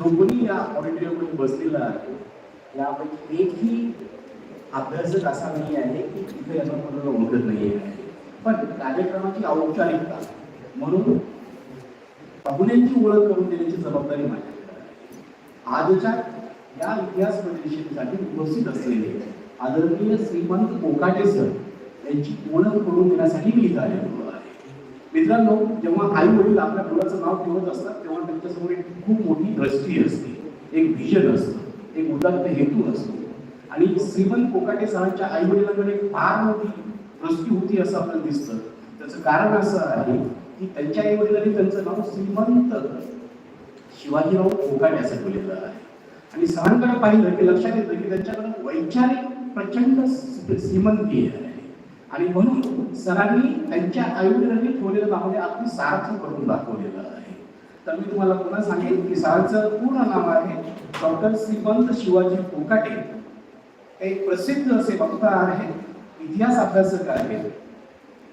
दोघंही या ऑडिटोरियममध्ये बसलेला आहे. यापैकी एकही अभ्यासक असा नाही आहे की तिथे याचा कोणाला ओळखत नाही आहे पण कार्यक्रमाची औपचारिकता म्हणून पाहुण्यांची ओळख करून देण्याची जबाबदारी माझ्याकडे आजच्या या इतिहास परिषदेसाठी उपस्थित असलेले आदरणीय श्रीमंत कोकाटे सर यांची ओळख करून देण्यासाठी मी इथं आलेलो मित्रांनो जेव्हा आई वडील आपल्या मुलाचं नाव ठेवत असतात तेव्हा त्यांच्यासमोर एक खूप मोठी दृष्टी असते एक व्हिजन असतं एक उदात्त हेतू असतो. आणि श्रीमंत कोकाटे सरांच्या आई वडिलांकडे फार मोठी दृष्टी होती असं आपल्याला दिसतं. त्याचं कारण असं आहे की त्यांच्या आई वडिलांनी त्यांचं नाव श्रीमंत शिवाजीराव कोकाटे असं ठेवलेलं आहे. आणि सरांकडे पाहिलं की लक्षात येतं की त्यांच्याकडे वैचारिक प्रचंड श्रीमंती आहे. आणि म्हणून सरांनी त्यांच्या आईवडिलांनी ठेवलेलं नाव अगदी सार्थ करून दाखवलेलं आहे. तर मी तुम्हाला पुन्हा सांगेन की सारचं पूर्ण नाव आहे डॉक्टर श्रीमंत शिवाजी कोकाटे हे एक प्रसिद्ध असे वक्ता आहेत इतिहास अभ्यासक आहेत.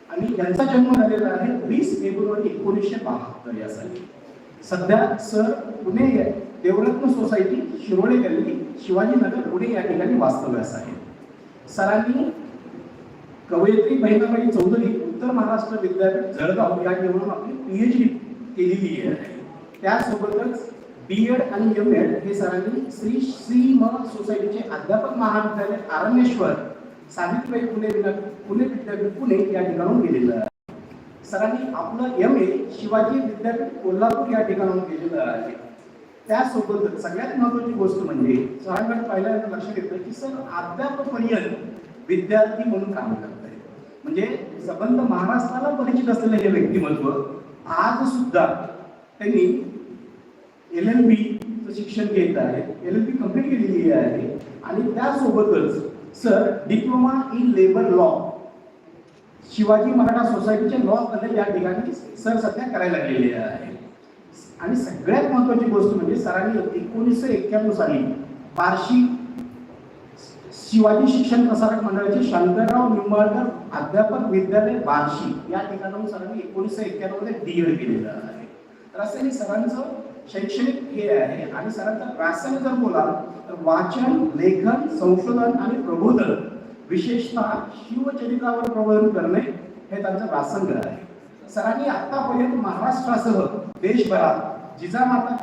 आणि यांचा जन्म झालेला आहे वीस फेब्रुवारी एकोणीसशे बहात्तर या साली. सध्या सर पुणे देवरत्न सोसायटी शिरोळे गल्ली शिवाजीनगर पुणे या ठिकाणी वास्तव्यास आहे सरांनी कवयित्री बहिणाबाई चौधरी उत्तर महाराष्ट्र विद्यापीठ जळगाव या ठिकाणून आपली पीएचडी केलेली आहे. त्यासोबतच बी एड आणि एम एड हे सरांनी श्री श्री म सोसायटीचे अध्यापक महाविद्यालय आरण्येश्वर सावित्रीबाई पुणे पुणे विद्यापीठ पुणे या ठिकाणून केलेलं आहे. सरांनी आपलं एम ए शिवाजी विद्यापीठ कोल्हापूर या ठिकाणून केलेलं आहे. त्यासोबतच सगळ्यात महत्वाची गोष्ट म्हणजे सरांकडे पहिल्यांदा लक्षात येतं की सर अद्यापपर्यंत विद्यार्थी म्हणून काम करतात. म्हणजे सबंध महाराष्ट्राला परिचित असलेलं हे व्यक्तिमत्व आज सुद्धा त्यांनी एल एल बी शिक्षण घेत आहे. एल एल बी कंप्लीट केलेली आहे. आणि त्यासोबतच sir diploma in labour law Shivaji Maratha सोसायटीचे लॉ कॉलेज या ठिकाणी सर सध्या करायला लागलेले आहे. आणि सगळ्यात महत्वाची गोष्ट म्हणजे सरांनी एकोणीसशे एक्क्याण्णव साली बार्शी शिवाजी शिक्षण प्रसारक मंडळाचे शंकरराव निंबाळकर अध्यापक विद्यालय बार्शी या ठिकाणाहून सरांनी एकोणीसशे एक्क्याण्णवमध्ये डी एड केलेलं आहे. तर असं हे सरांचं शैक्षणिक हे आहे आणि सरांचं प्रासन जर बोलाल तर वाचन लेखन संशोधन आणि प्रबोधन विशेषतः शिवचरित्रावर प्रबोधन करणे हे त्यांचं व्यासंग आहे. सरांनी आतापर्यंत महाराष्ट्रासह देशभरात जिजामाता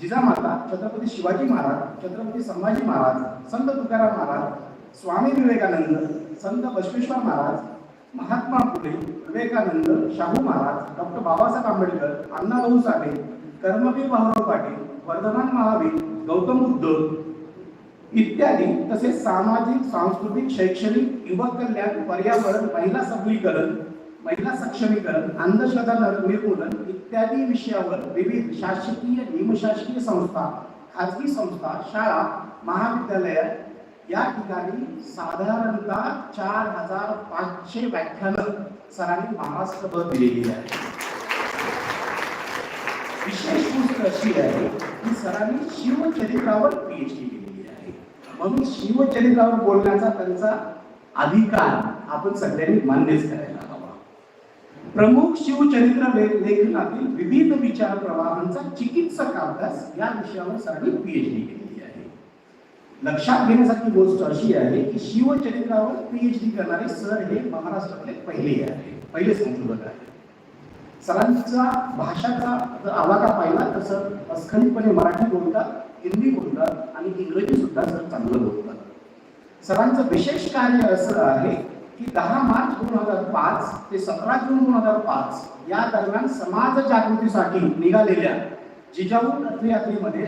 जिजामाता छत्रपती शिवाजी महाराज छत्रपती संभाजी महाराज संत तुकाराम महाराज स्वामी विवेकानंद संत बसवेश्वर महाराज महात्मा फुले विवेकानंद शाहू महाराज डॉक्टर बाबासाहेब आंबेडकर अण्णाभाऊ साठे कर्मवीर भाऊराव पाटील वर्धमान महावीर गौतम बुद्ध इत्यादी तसेच सामाजिक सांस्कृतिक शैक्षणिक युवक कल्याण पर्यावरण महिला सबलीकरण महिला सक्षमीकरण अंधश्रद्धा निर्मूलन इत्यादी विषयावर विविध शासकीय निमशासकीय संस्था खाजगी संस्था शाळा महाविद्यालय या ठिकाणी साधारणतः चार हजार पाचशे व्याख्यानं सरांनी महाराष्ट्रभर दिलेली आहे विशेष गोष्ट अशी आहे की सरांनी शिवचरित्रावर पीएचडी केलेली आहे. म्हणून शिवचरित्रावर बोलण्याचा त्यांचा अधिकार आपण सगळ्यांनी मान्यच करायला हवा. प्रमुख शिवचरित्र लेखनातील विविध विचार प्रवाहांचा चिकित्सक अभ्यास या विषयावर सरांनी पीएचडी केलेली आहे. लक्षात घेण्यासारखी गोष्ट अशी आहे की शिवचरित्रावर पीएचडी करणारे सर हे महाराष्ट्रातले पहिले आहे पहिले संशोधक आहे सरांचा भाषाचा जर आवाका पाहिला तर सर अस्खलितपणे मराठी बोलतात हिंदी बोलतात आणि इंग्रजी सुद्धा सर चांगलं बोलतात. सरांचं विशेष कार्य असं आहे की दहा मार्च दोन हजार पाच ते सतरा जून दोन हजार पाच या दरम्यान समाज जागृतीसाठी निघालेल्या जिजाऊ रथयात्रेमध्ये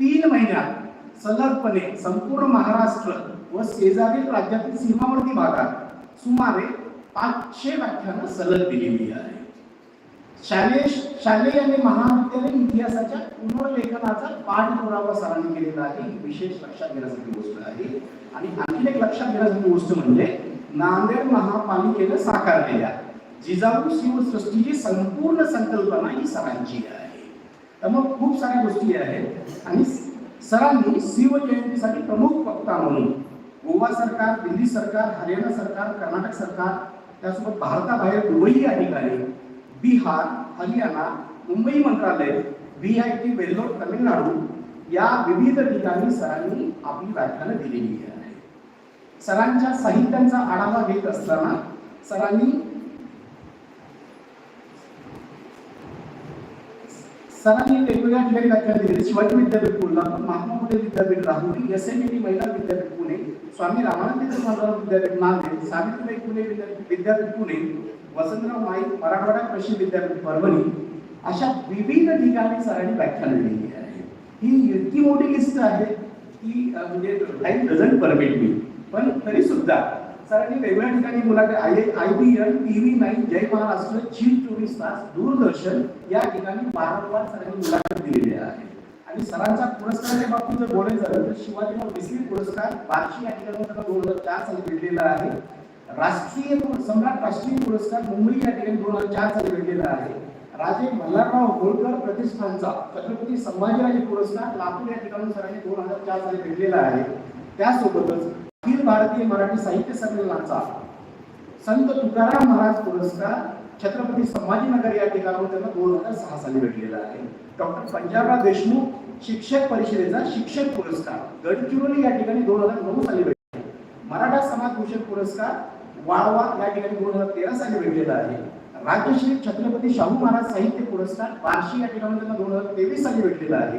तीन महिन्यात सलगपणे संपूर्ण महाराष्ट्र व शेजारील राज्यातील सीमावर्ती भागात सुमारे पाचशे व्याख्यानं सलग दिलेली आहे. शालेय शालेय आणि महाविद्यालयीन इतिहासाच्या पुनर्लेखनाचा पाठपुरावा सरांनी केलेला आहे. ही विशेष लक्षात घेण्यासाठी गोष्ट आहे. आणि आणखी एक लक्षात घेण्यासाठी गोष्ट म्हणजे नांदेड महापालिकेनं साकारलेल्या जिजाऊ शिवसृष्टीची संपूर्ण संकल्पना ही सरांची आहे. तर मग खूप साऱ्या गोष्टी आहेत. आणि सरांनी शिवजयंतीसाठी प्रमुख वक्ता म्हणून गोवा सरकार दिल्ली सरकार हरियाणा सरकार कर्नाटक सरकार त्यासोबत भारताबाहेर दुबई अधिकारी Bihar Haryana Mumbai Mantralaya V I T Vellore Tamil Nadu या विविध ठिकाणी सरांनी आपली व्याख्यानं दिलेली आहे सरांच्या साहित्यांचा आढावा घेत असताना सरांनी सरांनी वेगवेगळ्या ठिकाणी व्याख्यान दिले शिवाजी विद्यापीठ कोल्हापूर महात्मा फुले विद्यापीठ राहुरी एस एम महिला विद्यापीठ पुणे स्वामी रामानंद तीर्थ विद्यापीठ नांदेड सावित्रीबाई पुणे विद्यापीठ विद्यापीठ पुणे वसंतराव नाईक मराठवाडा कृषी विद्यापीठ परभणी अशा विविध ठिकाणी सरांनी व्याख्यान दिलेली आहे. ही इतकी मोठी लिस्ट आहे की म्हणजे टाईम डझंट परमिट मी पण तरी सुद्धा सरांनी वेगवेगळ्या ठिकाणी मुलाखत I I B T V nine Jai Maharashtra चीन चोवीस तास दूरदर्शन या ठिकाणी वारंवार सरांनी मुलाखत दिलेली आहे. आणि सरांच्या पुरस्काराच्या बाबतीत जर बोलायचं झालं तर शिवाजीराव बिस्मिल पुरस्कार बार्शी या ठिकाणी त्यांना दोन हजार चार साली भेटलेला आहे. राष्ट्रीय सम्राट राष्ट्रीय पुरस्कार मुंबई या ठिकाणी दोन हजार चार साली भेटलेला आहे. राजे मल्हारराव होळकर प्रतिष्ठानचा छत्रपती संभाजीराजे पुरस्कार लातूर या ठिकाणी सरांनी दोन हजार चार साली भेटलेला आहे. त्यासोबतच अखिल भारतीय मराठी साहित्य संमेलनाचा संत तुकाराम महाराज पुरस्कार छत्रपती संभाजीनगर या ठिकाणाहून त्यांना दोन हजार सहा साली भेटलेला आहे. डॉक्टर पंजाबराव देशमुख शिक्षक परिषदेचा शिक्षक पुरस्कार गडचिरोली या ठिकाणी दोन हजार नऊ साली भेटले मराठा समाज भूषण पुरस्कार वाळवा या ठिकाणी दोन हजार तेरा साली भेटलेला आहे. राजश्री छत्रपती शाहू महाराज साहित्य पुरस्कार बार्शी या ठिकाणी त्यांना दोन हजार तेवीस साली भेटलेला आहे.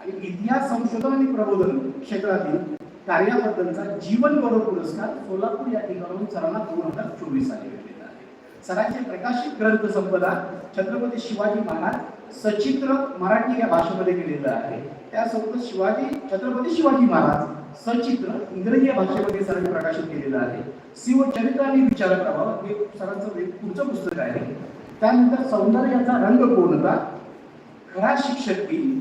आणि इतिहास संशोधन आणि प्रबोधन क्षेत्रातील कार्याबद्दलचा जीवन गौरव पुरस्कार सोलापूर या ठिकाणाहून सरांना दोन हजार चोवीस साली भेटलेला आहे. सरांचे प्रकाशित ग्रंथ संपदा छत्रपती शिवाजी महाराज सचित्र मराठी या भाषेमध्ये केलेलं आहे. त्यासोबत शिवाजी छत्रपती शिवाजी महाराज सचित्र इंग्रजी या भाषेमध्ये सरांनी प्रकाशित केलेलं आहे. शिवचरित्र आणि विचार प्रभाव हे सरांचं एक पुढचं पुस्तक आहे. त्यानंतर सौंदर्याचा रंग कोणता? खरा शिक्षक दिन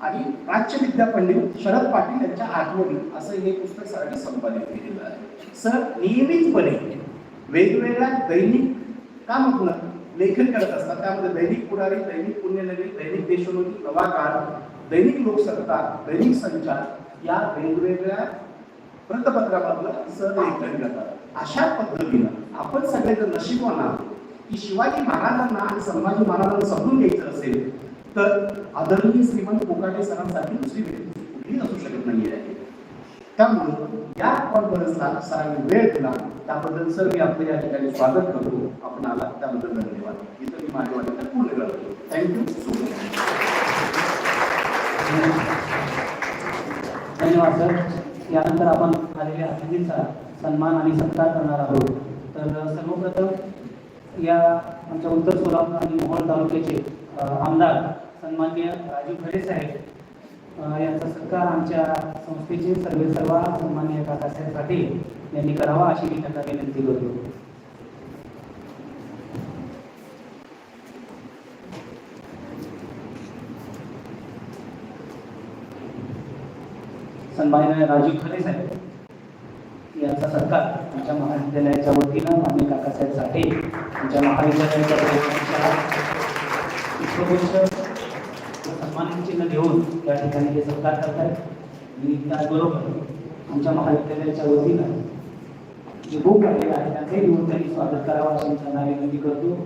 आणि प्राच्यविद्या पंडित शरद पाटील यांच्या आठवणी असं हे पुस्तक सरांनी संपादित केलेलं आहे. सर नियमितपणे वेगवेगळ्या दैनिक कामातून लेखन करत असतात. त्यामध्ये दैनिक पुढारी दैनिक पुण्यनगरी दैनिक देशोन्नती प्रभाकार दैनिक लोकसत्ता दैनिक संचार या वेगवेगळ्या वृत्तपत्रामधलं सर लेखन करतात. अशा पद्धतीनं आपण सगळे जर नशिबवान आहोत की शिवाजी महाराजांना आणि संभाजी महाराजांना समजून घ्यायचं असेल तर आदरणीय श्रीमंत कोकाटे सरांसाठी दुसरी व्यक्ती कुठली असू शकत नाही आहे त्यामुळे या कॉन्फरन्सला सरांनी वेळ दिला. त्याबद्दल सर मी आपलं या ठिकाणी स्वागत करतो. आपण आला त्याबद्दल धन्यवाद. इथं मी माझ्या वाटतं पूर्ण करतो थँक्यू सो मच धन्यवाद सर. यानंतर आपण आलेल्या अतिथींचा सन्मान आणि सत्कार करणार आहोत. तर सर्वप्रथम या आमच्या उत्तर सोलापूर आणि मोहोळ तालुक्याचे आमदार सन्मान्य राजू खरे साहेब यांचा सत्कार आमच्या संस्थेचे सर्व सर्व सन्मान्य काकासाहेब पाटील यांनी करावा अशी मी त्यांना विनंती करतो. सन्मान्य राजू खरे साहेब यांचा सत्कार आमच्या महाविद्यालयाच्या वतीनं मान्य काकासाहेब साठे आमच्या महाविद्यालयाच्या चिन्ह घेऊन त्या ठिकाणी हे सत्कार करतायत. आणि त्याचबरोबर आमच्या महाविद्यालयाच्या वतीनं जे बुक आलेले आहे त्याचंही घेऊन त्यांनी स्वागत करावं अशी त्यांना विनंती करतो.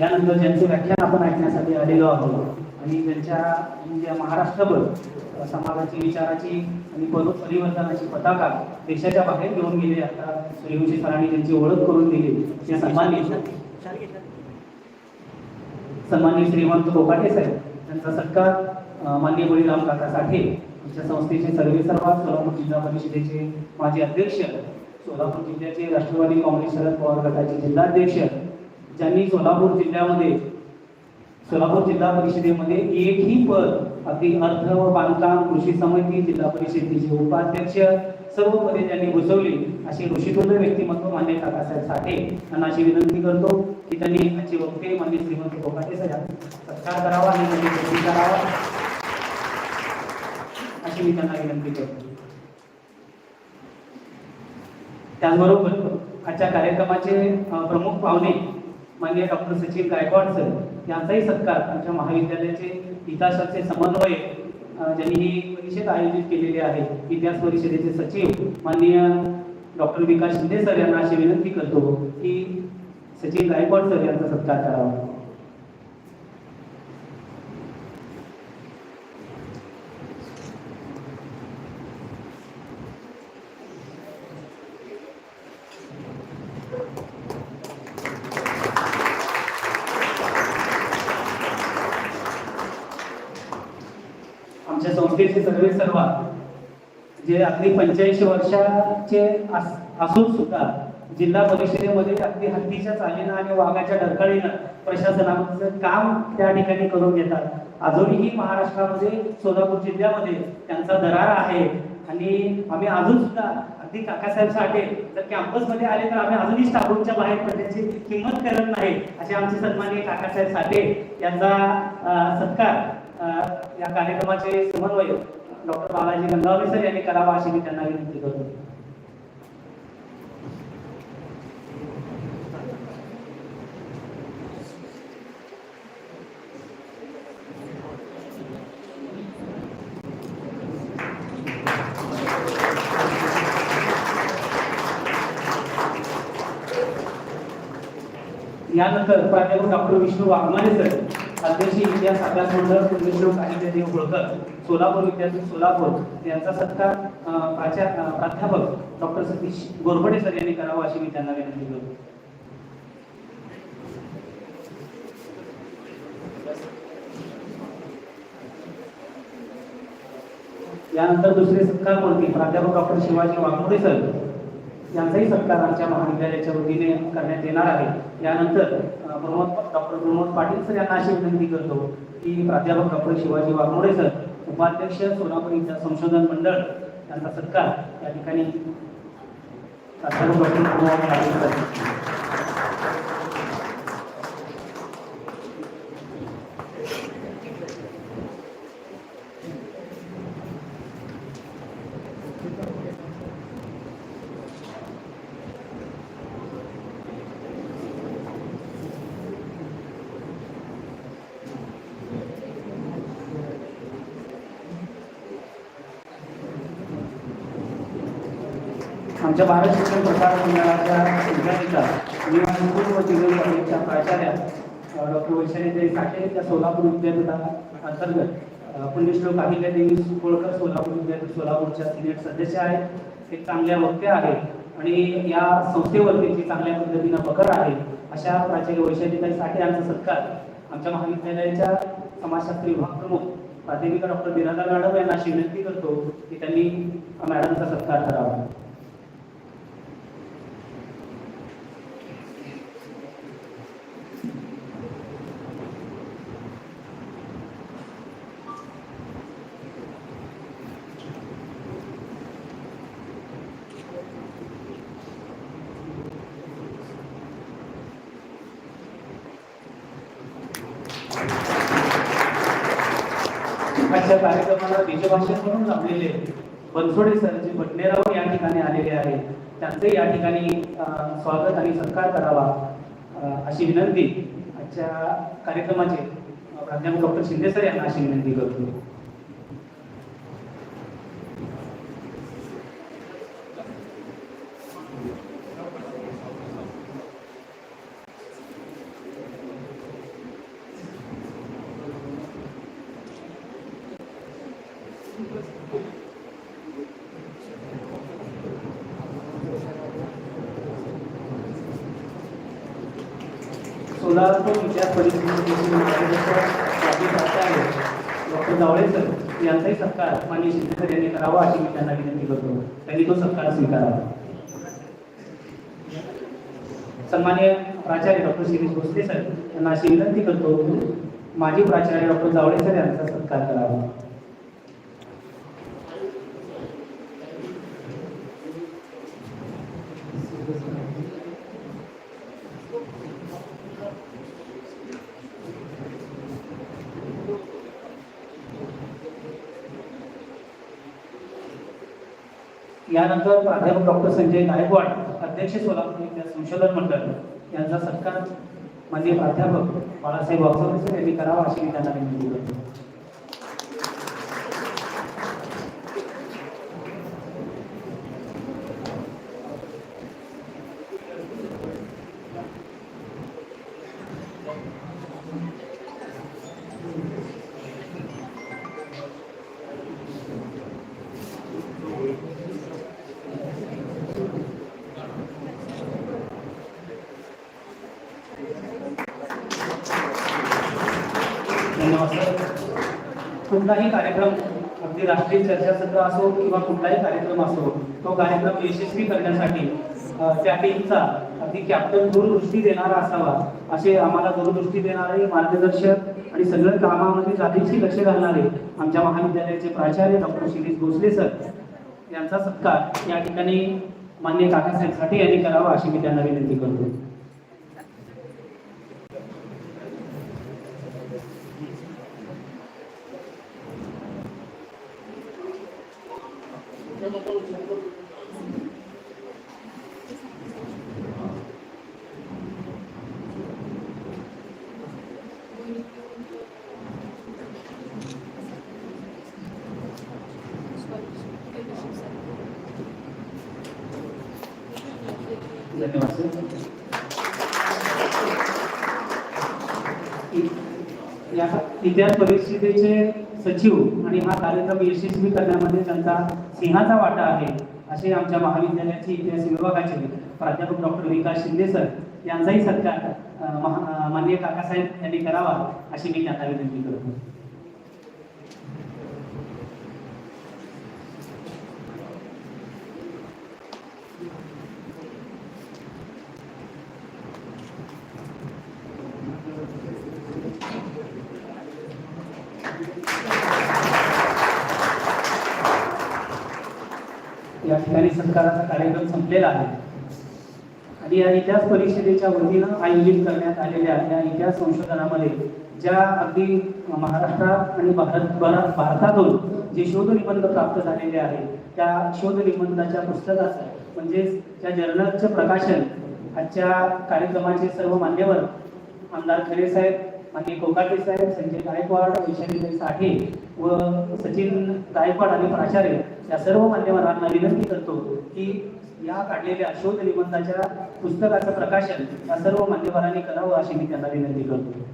यानंतर ज्यांचे व्याख्यान आपण ऐकण्यासाठी आलेलो आहोत आणि त्यांच्या म्हणजे महाराष्ट्रभर समाजाची विचाराची आणि परि- परिवर्तनाची पताका देशाच्या बाहेर घेऊन गेले. आता सूर्यवंशी सरांनी त्यांची ओळख करून दिली. ते सन्माननीय सन्माननीय श्रीमंत कोकाटे साहेब त्यांचा सत्कार अं, माननीय बळीराम काका साठे आमच्या संस्थेचे सर्वे सर्वा सोलापूर जिल्हा परिषदेचे माजी अध्यक्ष सोलापूर जिल्ह्याचे राष्ट्रवादी काँग्रेस शरद पवार गटाचे जिल्हाध्यक्ष ज्यांनी सोलापूर जिल्ह्यामध्ये सोलापूर जिल्हा परिषदेमध्ये एकही पद अगदी अर्थ व बांधकाम कृषी समिती जिल्हा परिषदेचे उपाध्यक्ष सर्व पदे त्यांनी घुसवली अशी ऋषितुल्य व्यक्तिमत्व मान्य काकासाहेब साठे यांना अशी विनंती करतो की त्यांनी आजचे वक्ते मान्य श्रीमंत कोकाटे साहेब सत्कार करावा आणि त्यांनी करावा. अशी मी त्यांना विनंती करतो. त्याचबरोबर आजच्या कार्यक्रमाचे प्रमुख पाहुणे माननीय डॉक्टर सचिन गायकवाड सर यांचाही सत्कार आमच्या महाविद्यालयाचे इतिहासाचे समन्वय ज्यांनी ही परिषद आयोजित केलेली आहे इतिहास परिषदेचे सचिव माननीय डॉक्टर विकास शिंदे सर यांना अशी विनंती करतो की सचिन गायकवाड सर यांचा सत्कार करावा आमच्या संस्थेचे सर्वे सर्वा जे अगदी पंच्याऐंशी वर्षाचे असून सुद्धा जिल्हा परिषदेमध्ये अगदी हत्तीच्या चालीनं आणि वाघाच्या डरकाळीनं प्रशासनाचं काम त्या ठिकाणी करून घेतात. अजूनही महाराष्ट्रामध्ये सोलापूर जिल्ह्यामध्ये त्यांचा दरार आहे. आणि आम्ही अजून सुद्धा अगदी काकासाहेब साठे जर कॅम्पसमध्ये आले तर आम्ही अजूनही स्टाफरूमच्या बाहेर पडण्याची किंमत करत नाही असे आमचे सन्माननीय काकासाहेब साठे यांचा सत्कार या कार्यक्रमाचे समन्वयक डॉक्टर बालाजी गंगावे सर यांनी करावा अशी मी त्यांना विनंती करतो. यानंतर प्राध्यापक डॉक्टर विष्णू वाघमारे सर अध्यक्ष इतिहास अभ्यास मंडळ विष्णू काहिते देव होळकर सोलापूर विद्यापीठ सोलापूर यांचा सत्कार अं, प्राध्यापक डॉक्टर सतीश गोरबडे सर यांनी करावा अशी मी त्यांना विनंती करतो. यानंतर दुसरे सत्कार कोणते? प्राध्यापक डॉक्टर शिवाजी वाघमोडे सर यांचाही सत्कार आमच्या महाविद्यालयाच्या वतीने करण्यात येणार आहे. यानंतर प्रमोद डॉक्टर प्रमोद पाटील सर यांना अशी विनंती करतो की प्राध्यापक डॉक्टर शिवाजी वाघमोडे सर उपाध्यक्ष सोलापूर विद्या संशोधन मंडळ यांचा सत्कार या ठिकाणी आमच्या भारत शिक्षण प्रसार मंडळाच्या विद्यापिका निवासी पूर्व जिल्हा कॉलेजच्या प्राचार्या डॉक्टर वैशाली साठे त्या सोलापूर विद्यापीठा अंतर्गत अ, पुण्यश्लोक अहिल्या देवी सुकोळकर सोलापूर विद्यापीठ सोलापूरच्या सिनेट सदस्य आहेत. एक चांगल्या वक्त्या आहेत आणि या संस्थेवरती जी चांगल्या पद्धतीनं पकड आहे अशा प्राचार्य वैशालीताई साठे यांचा सत्कार आमच्या महाविद्यालयाच्या समाजशास्त्र विभाग प्रमुख प्राध्यापिका डॉक्टर बिरादा मॅडम यांना अशी विनंती करतो की त्यांनी मॅडमचा सत्कार करावा. आजच्या कार्यक्रमाला बीजभाषण म्हणून लाभलेले बनसोडे सर जे बटनेराव या ठिकाणी आलेले आहेत. त्यांचे या ठिकाणी स्वागत आणि सत्कार करावा अशी विनंती आजच्या कार्यक्रमाचे प्राध्यापक डॉक्टर शिंदे सर यांना अशी विनंती करतो. सोलापूर विद्यास परिस्थितीचे डॉक्टर जावळे सर यांचाही सत्कार मान्य शिंदेकर यांनी करावा अशी मी त्यांना विनंती करतो. त्यांनी तो सत्कार स्वीकारावा. सन्मान्य प्राचार्य डॉक्टर शिरीष भोसले सर यांना अशी विनंती करतो माजी प्राचार्य डॉक्टर जावळे सर यांचा सत्कार करावा. यानंतर प्राध्यापक डॉक्टर संजय गायकवाड अध्यक्ष सोलापूर विद्या संशोधन मंडळ यांचा सत्कार माननीय प्राध्यापक बाळासाहेब वागचौरे यांनी करावा अशी त्यांना विनंती करतो. कुठलाही कार्यक्रम अगदी राष्ट्रीय चर्चासत्र असो किंवा कुठलाही कार्यक्रम असो तो कार्यक्रम यशस्वी करण्यासाठी त्या टीमचा अगदी कॅप्टन दूरदृष्टी देणारा असावा असे आम्हाला दूरदृष्टी देणारे मार्गदर्शक आणि सगळ्या कामामध्ये जातीची लक्ष घालणारे आमच्या महाविद्यालयाचे प्राचार्य डॉक्टर शिरीष भोसले सर यांचा सत्कार या ठिकाणी मान्य काकासाहेब साठे यांनी करावा अशी मी त्यांना विनंती करतो. धन्यवाद इतिहास परिषदेचे सचिव आणि हा कार्यक्रम यशस्वी करण्यामध्ये त्यांचा सिंहाचा वाटा आहे असे आमच्या महाविद्यालयाचे इतिहास विभागाचे प्राध्यापक डॉक्टर विकास शिंदे सर यांचाही सत्कार अ, माननीय काकासाहेब यांनी करावा अशी मी त्यांना विनंती करतो. या ठिकाणी सत्काराचा कार्यक्रम संपलेला आहे. आणि या इतिहास परिषदेच्या वतीनं आयोजित करण्यात आलेल्या या इतिहास संशोधनामध्ये ज्या अगदी महाराष्ट्रात आणि भारत भारतातून जे शोध निबंध प्राप्त झालेले आहेत त्या शोध निबंधाच्या पुस्तकाचं म्हणजेच त्या जर्नलचं प्रकाशन आजच्या कार्यक्रमाचे सर्व मान्यवर आमदार खरे साहेब माननीय कोकाटे साहेब संजय गायकवाड वैशालीताई साठे व सचिन गायकवाड आणि प्राचार्य या सर्व मान्यवरांना विनंती करतो की या काढलेल्या शोध निबंधाच्या पुस्तकाचं प्रकाशन या सर्व मान्यवरांनी करावं अशी मी त्यांना विनंती करतो.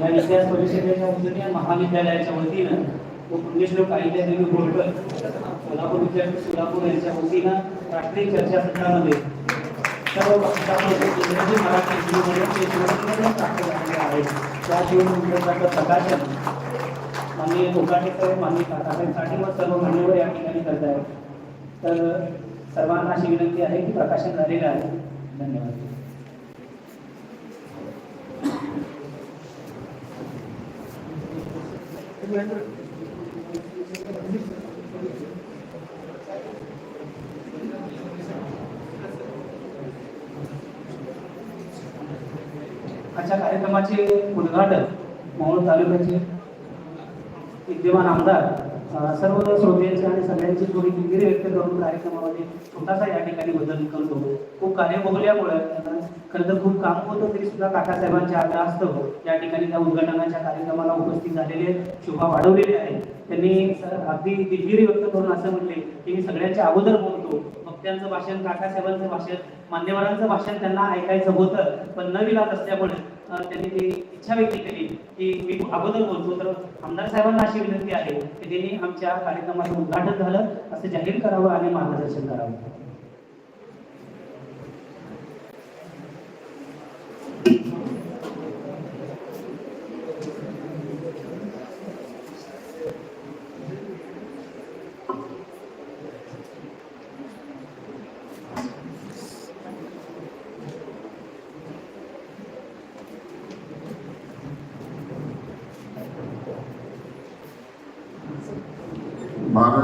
या इतिहास परिषदेच्या वतीने या महाविद्यालयाच्या वतीनं व पुण्यश्लोक अहिल्यादेवी होळकर सोलापूर विद्यापीठ सोलापूर यांच्या वतीनं राष्ट्रीय चर्चासत्रामध्ये सर्व भाषांमध्ये इंग्रजी मराठी हिंदीमध्ये प्राप्त झालेले आहेत त्या शिवसंग्रहाचं प्रकाशन माननीय माननीय काकासाहेब व सर्व मान्यवर या ठिकाणी करत आहेत तर सर्वांना अशी विनंती आहे की प्रकाशन झालेलं आहे. धन्यवाद. आजच्या कार्यक्रमाचे उद्घाटन मोहोळ तालुक्याचे विद्यमान आमदार सर्व श्रोत्यांचे आणि सगळ्यांची थोडी दिलगिरी व्यक्त करून कार्यक्रमामध्ये छोटासा या ठिकाणी बदल करतो. खूप कार्य बघल्यामुळे खरं तर खूप काम होतं तरी सुद्धा काकासाहेबांच्या असतं या ठिकाणी त्या उद्घाटनाच्या कार्यक्रमाला उपस्थित झालेले शोभा वाढवलेले आहेत. त्यांनी अगदी दिलगिरी व्यक्त करून असं म्हणले की मी सगळ्यांच्या अगोदर बोलतो. भक्त्यांचं भाषण काकासाहेबांचं भाषण मान्यवरांचं भाषण त्यांना ऐकायचं होतं पण न विलात असल्यामुळे त्यांनी ती इच्छा व्यक्त केली. की मी अगोदर बोलतो तर आमदार साहेबांना अशी विनंती आहे की त्यांनी आमच्या कार्यक्रमाचं उद्घाटन झालं असं जाहीर करावं आणि मार्गदर्शन करावं.